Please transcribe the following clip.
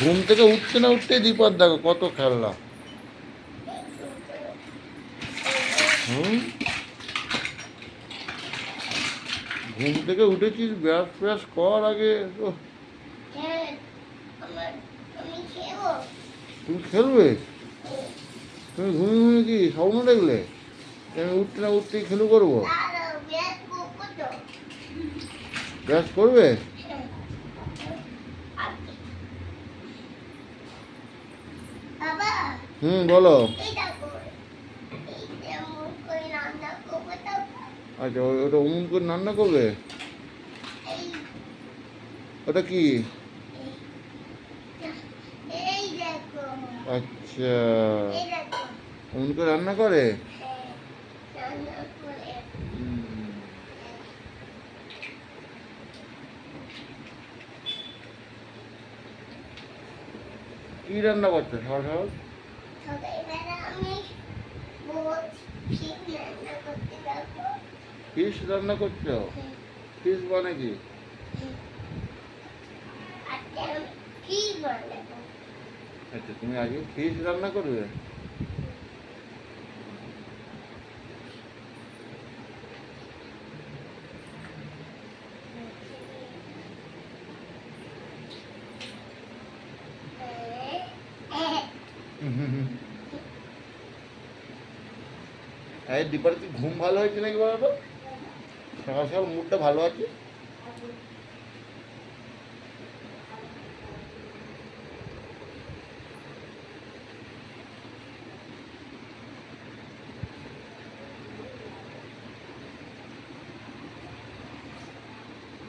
ঘুম থেকে উঠতে না উঠতে দীপার দেখো, কত খেলনা। হুম? ঘুম থেকে উঠেছিস, ব্যাস ব্যাস, কর আগে। তুমি খেলবে? তুমি ঘুমিয়ে ঘুমিয়ে কি স্বপ্ন দেখলে? আমি উঠতে না উঠতেই খেলু করব? ব্যাস করব তো ব্যাস করবে হ্যাঁ আপনি বাবা হুম বলো। করে আচ্ছা ওটা অমন করে রান্না করবে? ওটা কি? আচ্ছা। অমন করে রান্না করে? হ্যাঁ রান্না কি রান্না করছ সহজ সহজ ফিশ রান্না করছ? ফিশ মানে কি? বানাবো। আচ্ছা তুমি আজকে ফিশ রান্না করবে? হ্যাঁ দীপার ঘুম ভালো হয়েছে নাকি বলো সকাল সকাল মুডটা ভালো আছে?